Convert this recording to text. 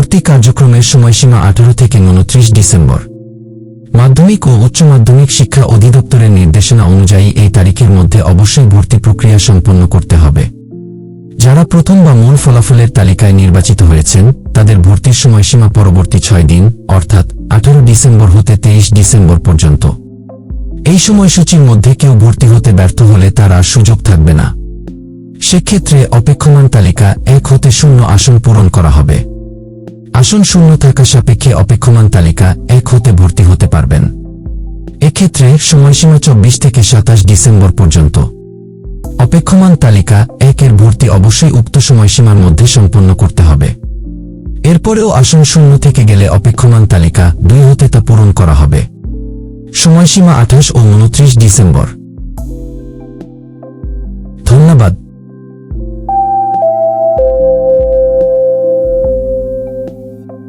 ভর্তি কার্যক্রমের সময়সীমা আঠারো থেকে উনত্রিশ ডিসেম্বর। মাধ্যমিক ও উচ্চ মাধ্যমিক শিক্ষা অধিদপ্তরের নির্দেশনা অনুযায়ী এই তারিখের মধ্যে অবশ্যই ভর্তি প্রক্রিয়া সম্পন্ন করতে হবে। যারা প্রথম বা মূল ফলাফলের তালিকায় নির্বাচিত হয়েছেন, তাদের ভর্তির সময়সীমা পরবর্তী ছয় দিন, অর্থাৎ আঠারো ডিসেম্বর হতে তেইশ ডিসেম্বর পর্যন্ত। এই সময়সূচির মধ্যে কেউ ভর্তি হতে ব্যর্থ হলে তার আর সুযোগ থাকবে না। সেক্ষেত্রে অপেক্ষমান তালিকা এক হতে শূন্য আসন পূরণ করা হবে। আসন শূন্য থাকা সাপেক্ষে অপেক্ষমান তালিকা এক হতে ভর্তি হতে পারবেন। এক্ষেত্রে সময়সীমা চব্বিশ থেকে সাতাশ ডিসেম্বর পর্যন্ত। অপেক্ষমান তালিকা একের ভর্তি অবশ্যই উক্ত সময়সীমার মধ্যে সম্পন্ন করতে হবে। এরপরেও আসন শূন্য থেকে গেলে অপেক্ষমান তালিকা দুই হতে তা পূরণ করা হবে। সময়সীমা আঠাশ ও উনত্রিশ ডিসেম্বর।